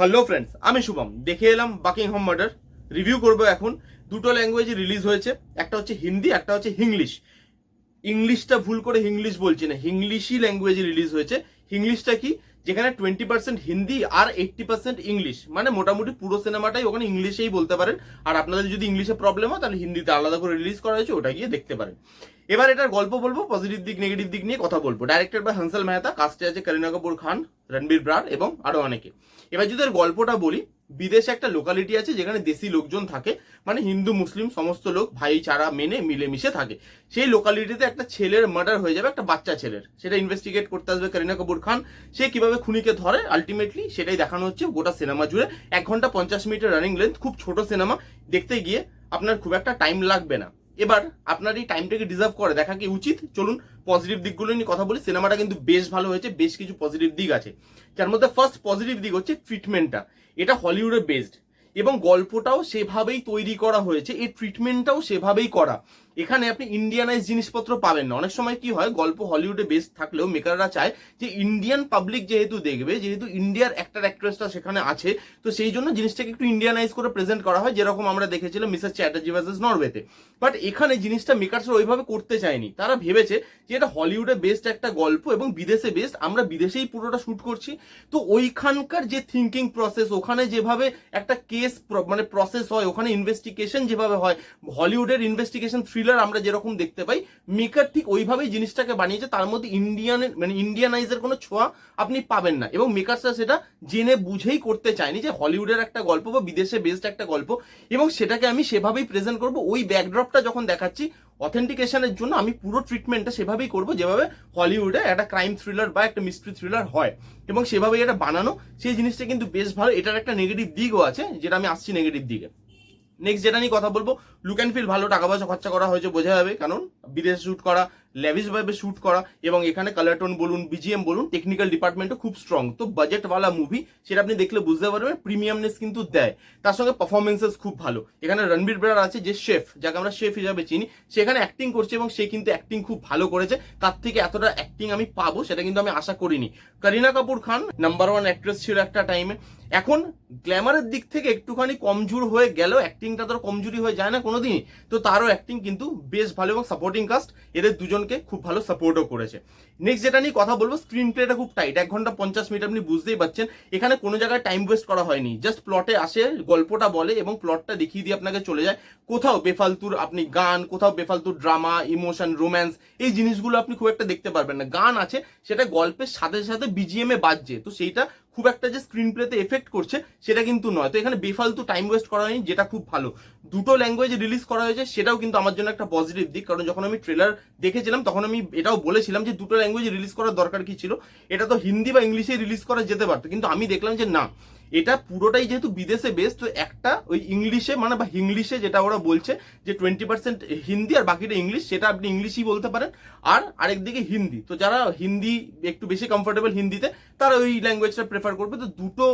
Hello friends আমি শুভম। দেখে এলাম বাকিংহাম মার্ডার রিভিউ করব এখন। দুটো ল্যাঙ্গুয়েজে রিলিজ হয়েছে। একটা হচ্ছে হিন্দি, একটা হচ্ছে হিংলিশ ইংলিশটা ভুল করে হিংলিশ বলছি না। হিংলিশই ল্যাঙ্গুয়েজে রিলিজ হয়েছে। হিংলিশটা কি? যেখানে টোয়েন্টি পার্সেন্ট হিন্দি আর এইট্টি পার্সেন্ট ইংলিশ। মানে মোটামুটি পুরো সিনেমাটাই ওখানে ইংলিশেই বলতে পারেন। আর আপনাদের যদি ইংলিশে প্রবলেম হয়, তাহলে হিন্দিতে আলাদা করে রিলিজ করা হয়েছে ওটা গিয়ে দেখতে পারেন। এবার এটার গল্প বলব পজিটিভ দিক নেগেটিভ দিক নিয়ে কথা বলব। ডাইরেক্টর বা হানসাল মেহতা কাস্টে আছে করিনা কাপুর খান রণবীর ব্রার এবং আরও অনেকে। এবার যদি গল্পটা বলি বিদেশে একটা লোকালিটি আছে যেখানে দেশি লোকজন থাকে মানে হিন্দু, মুসলিম, সমস্ত লোক ভাইচারা মেনে মিলেমিশে থাকে। সেই লোকালিটিতে একটা ছেলের মার্ডার হয়ে যাবে, একটা বাচ্চা ছেলের। সেটা ইনভেস্টিগেট করতে আসবে করিনা কাপুর খান। সে কীভাবে খুনিকে ধরে? আলটিমেটলি সেটাই দেখানো হচ্ছে গোটা সিনেমা জুড়ে। এক ঘণ্টা পঞ্চাশ মিনিটের রানিং লেন্থ খুব ছোট সিনেমা দেখতে গিয়ে আপনার খুব একটা টাইম লাগবে না। এবার আপনার এই টাইমটাকে ডিজার্ভ করে, দেখা কি উচিত? চলুন পজিটিভ দিকগুলো নিয়ে কথা বলি। সিনেমাটা কিন্তু বেশ ভালো হয়েছে, বেশ কিছু পজিটিভ দিক আছে। যার মধ্যে ফার্স্ট পজিটিভ দিক হচ্ছে ট্রিটমেন্টটা এটা হলিউডে বেসড এবং গল্পটাও সেভাবেই তৈরি করা হয়েছে এর ট্রিটমেন্টটাও সেভাবেই করা। এখানে আপনি ইন্ডিয়ানাইজ জিনিসপত্র পাবেন না। অনেক সময় কি হয়, গল্প হলিউডে বেসড থাকলেও মেকাররা চায় যে ইন্ডিয়ান পাবলিক যেহেতু দেখবে, যেহেতু ইন্ডিয়ার অ্যাক্টার অ্যাক্ট্রেসটা সেখানে আছে, তো সেই জন্য জিনিসটাকে একটু ইন্ডিয়ানাইজ করে প্রেজেন্ট করা হয়, যেরকম আমরা দেখেছিলাম মিসেস চ্যাটার্জি ভার্সেস নরওয়েতে বাট এখানে জিনিসটা মেকার্সরা ওইভাবে করতে চায়নি। তারা ভেবেছে যে এটা হলিউডে বেসড একটা গল্প এবং বিদেশে বেসড আমরা বিদেশেই পুরোটা শ্যুট করছি। তো ওইখানকার যে থিঙ্কিং প্রসেস ওখানে যেভাবে একটা কেস মানে প্রসেস হয়, ওখানে ইনভেস্টিগেশন যেভাবে হয় হলিউডের ইনভেস্টিগেশন থ্রিলার আমরা যেরকম দেখতে পাই মেকার ঠিক ওইভাবেই জিনিসটাকে বানিয়েছে, তার মধ্যে ইন্ডিয়ান মানে ইন্ডিয়ানাইজের কোনো ছোঁয়া আপনি পাবেন না। এবং মেকার্সরা সেটা জেনে বুঝেই করতে চায়নি যে হলিউডের একটা গল্প বা বিদেশে বেসড একটা গল্প, এবং সেটাকে আমি সেভাবেই প্রেজেন্ট করব। ওই ব্যাকড্রপটা যখন দেখাচ্ছি অথেন্টিকেশনের জন্য আমি পুরো ট্রিটমেন্টটা সেভাবেই করব, যেভাবে হলিউডে একটা ক্রাইম থ্রিলার বা একটা মিস্ট্রি থ্রিলার হয়। এবং সেভাবেই এটা বানানো, সেই জিনিসটা কিন্তু বেশ ভালো। এটার একটা নেগেটিভ দিকও আছে, যেটা আমি আসছি নেগেটিভ দিকে। নেক্সট যেটা নিয়ে কথা বলব লুক অ্যান্ড ফিল ভালো, টাকা পয়সা খরচা করা হয়েছে, বোঝা যাবে। কারণ বিদেশে শ্যুট করা ল্যাভিশ ভাবে শ্যুট করা এবং এখানে কালার টোন বলুন বিজিএম বলুন টেকনিক্যাল ডিপার্টমেন্টও খুব স্ট্রং তো বাজেটওয়ালা মুভি সেটা আপনি দেখলে বুঝতে পারবেন প্রিমিয়ামনেস কিন্তু দেয়। তার সঙ্গে পারফরমেন্সেস খুব ভালো। এখানে রণবীর ব্রার আছে যে শেফ যাকে আমরা শেফ হিসাবে চিনি সেখানে অ্যাক্টিং করছে এবং সে কিন্তু অ্যাক্টিং খুব ভালো করেছে। তার থেকে এতটা অ্যাক্টিং আমি পাবো, সেটা কিন্তু আমি আশা করিনি। Kareena Kapoor Khan number one actress ছিল একটা টাইমে এখন গ্ল্যামারের দিক থেকে একটুখানি কমজোর হয়ে গেলেও অ্যাক্টিংটা তোর কমজোরি হয়ে যায় না কোনোদিনই। তো তারও অ্যাক্টিং কিন্তু বেশ ভালো এবং সাপোর্টিং কাস্ট এদের দুজনকে খুব ভালো সাপোর্টও করেছে। নেক্সট যেটা নিয়ে কথা বলব স্ক্রিন প্লেটা খুব টাইট এক ঘণ্টা পঞ্চাশ মিনিট আপনি বুঝতেই পারছেন। এখানে কোনো জায়গায় টাইম ওয়েস্ট করা হয়নি জাস্ট প্লটে আসে, গল্পটা বলে এবং প্লটটা দেখিয়ে দিয়ে আপনাকে চলে যায়। কোথাও বেফালতুর আপনি গান, কোথাও বেফালতুর ড্রামা ইমোশন রোম্যান্স এই জিনিসগুলো আপনি খুব একটা দেখতে পারবেন না। গান আছে, সেটা গল্পের সাথে সাথে বিজিএম এ বাজছে, তো সেইটা খুব একটা যে স্ক্রিন প্লেতে এফেক্ট করছে, সেটা কিন্তু নয়। তো এখানে বেফালতু টাইম ওয়েস্ট করা হয়নি, যেটা খুব ভালো। দুটো ল্যাঙ্গুয়েজ রিলিজ করা হয়েছে, সেটাও কিন্তু আমার জন্য একটা পজিটিভ দিক, কারণ যখন আমি ট্রেলার দেখেছিলাম, তখন আমি এটাও বলেছিলাম যে দুটো ল্যাঙ্গুয়েজ রিলিজ করার দরকার কি ছিল। এটা তো হিন্দি বা ইংলিশে রিলিজ করা যেতে পারতো, কিন্তু আমি দেখলাম যে না। এটা পুরোটাই যেহেতু বিদেশে বেস তো একটা ওই ইংলিশে মানে বা ইংলিশে যেটা ওরা বলছে যে টোয়েন্টি পার্সেন্ট হিন্দি আর বাকিটা ইংলিশ, সেটা আপনি ইংলিশই বলতে পারেন। আর আরেকদিকে হিন্দি। তো যারা হিন্দি একটু বেশি কমফোর্টেবল হিন্দিতে, তারা ওই ল্যাঙ্গুয়েজটা প্রেফার করবে। তো দুটো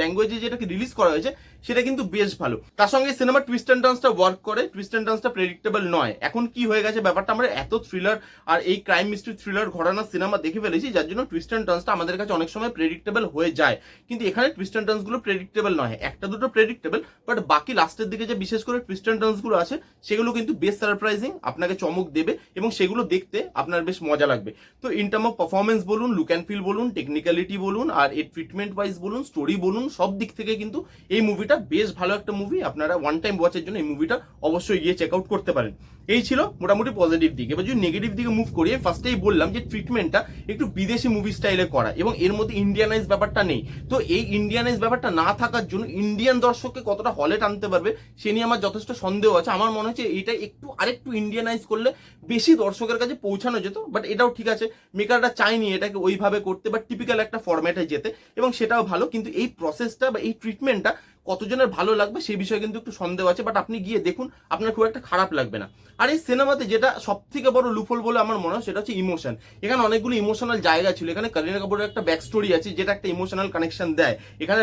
ল্যাঙ্গুয়েজে যেটাকে রিলিজ করা হয়েছে, সেটা কিন্তু বেশ ভালো। তার সঙ্গে সিনেমা টুইস্ট অ্যান্ড টার্নসটা ওয়ার্ক করে। টুইস্ট অ্যান্ড টার্নসটা প্রেডিক্টেবল নয়। এখন কি হয়ে গেছে ব্যাপারটা, আমরা এত থ্রিলার আর এই ক্রাইম মিস্ট্রি থ্রিলার ঘটনার সিনেমা দেখে ফেলেছি, যার জন্য টুইস্ট অ্যান্ড টার্নসটা আমাদের কাছে অনেক সময় প্রেডিক্টেবল হয়ে যায়। কিন্তু এখানে টুইস্ট অ্যান্ড টার্নসগুলো প্রেডিক্টেবল নয়। একটা দুটো প্রেডিক্টেবল বাট বাকি লাস্টের দিকে যে বিশেষ করে টুইস্ট অ্যান্ড টার্নসগুলো আছে, সেগুলো কিন্তু বেশ সারপ্রাইজিং আপনাকে চমক দেবে, এবং সেগুলো দেখতে আপনার বেশ মজা লাগবে। তো ইন টার্ম অফ পারফরমেন্স বলুন লুক অ্যান্ড ফিল বলুন টেকনিক্যালিটি বলুন, আর এর ট্রিটমেন্ট ওয়াইজ বলুন স্টোরি বলুন, সব দিক থেকে কিন্তু এই মুভিটা বেশ ভালো একটা মুভি আপনারা ওয়ান টাইম ওয়াচের জন্য এই মুভিটা অবশ্যই গিয়ে চেক আউট করতে পারেন। এই ছিল মোটামুটি পজিটিভ দিক। এবার যদি নেগেটিভ দিকে মুভ করি, আমি ফার্স্টেই বললাম যে ট্রিটমেন্টটা একটু বিদেশি মুভি স্টাইলে করা, এবং এর মধ্যে ইন্ডিয়ানাইজ ব্যাপারটা নেই। তো এই ইন্ডিয়ানাইজ ব্যাপারটা না থাকার জন্য ইন্ডিয়ান দর্শককে কতটা হলে টানতে পারবে, সে নিয়ে আমার যথেষ্ট সন্দেহ আছে। আমার মনে হচ্ছে এটা একটু আরেকটু ইন্ডিয়ানাইজ করলে বেশি দর্শকের কাছে পৌঁছানো যেত বাট এটাও ঠিক আছে মেকাররা চায়নি এটাকে ওইভাবে করতে বা টিপিক্যাল একটা ফরম্যাটে যেতে, এবং সেটাও ভালো। কিন্তু এই প্রসেসটা বা এই ট্রিটমেন্টটা কতজনের ভালো লাগবে সেই বিষয়ে কিন্তু একটু সন্দেহ আছে বাট আপনি গিয়ে দেখুন, আপনার খুব একটা খারাপ লাগবে না। আর এই সিনেমাতে যেটা সব থেকে বড় লুফল বলে আমার মনে হয়, সেটা হচ্ছে ইমোশন এখানে অনেকগুলো ইমোশনাল জায়গা ছিল। এখানে করিনা কাপুরের একটা ব্যাক স্টোরি আছে, যেটা একটা ইমোশনাল কানেকশন দেয়। এখানে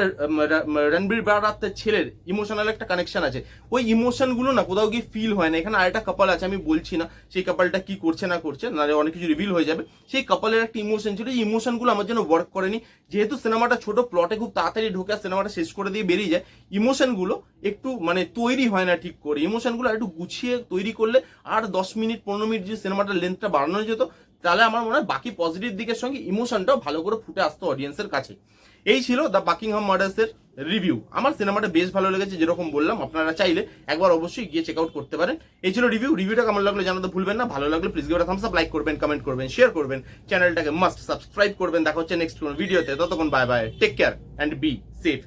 রণবীর বারাতের ছেলের ইমোশনাল একটা কানেকশন আছে। ওই ইমোশনগুলো না কোথাও গিয়ে ফিল হয় না। এখানে আরেকটা কাপাল আছে, আমি বলছি না সেই কাপালটা কি করছে, না করছে না অনেক কিছু রিভিল হয়ে যাবে। সেই কাপালের একটা ইমোশন ছিল, এই ইমোশনগুলো আমার জন্য ওয়ার্ক করেনি। যেহেতু সিনেমাটা ছোট প্লটে খুব তাড়াতাড়ি ঢোকে সিনেমাটা শেষ করে দিয়ে বেরিয়ে যায় ইমোশনগুলো একটু মানে তৈরি হয় না ঠিক করে। ইমোশনগুলো একটু গুছিয়ে তৈরি করলে আর দশ মিনিট, পনেরো মিনিট যে সিনেমাটার লেন্থটা বাড়ানো যেত, তাহলে আমার মনে হয় বাকি পজিটিভ দিকের সঙ্গে ইমোশনটাও ভালো করে ফুটে আসতো অডিয়েন্সের কাছে। এই ছিল দ্য বাকিংহাম মার্ডার্সের রিভিউ আমার সিনেমাটা বেশ ভালো লেগেছে, যেরকম বললাম, আপনারা চাইলে একবার অবশ্যই গিয়ে চেক আউট করতে পারেন। এই ছিল রিভিউ রিভিউটা কেমন লাগল জানাতে ভুলবেন না। ভালো লাগলে প্লিজ গিয়ে থামস আপ লাইক করবেন কমেন্ট করবেন শেয়ার করবেন। চ্যানেলটাকে মাস্ট সাবস্ক্রাইব করবেন। দেখা হচ্ছে নেক্সট ভিডিওতে ততক্ষণ bye bye take care and be safe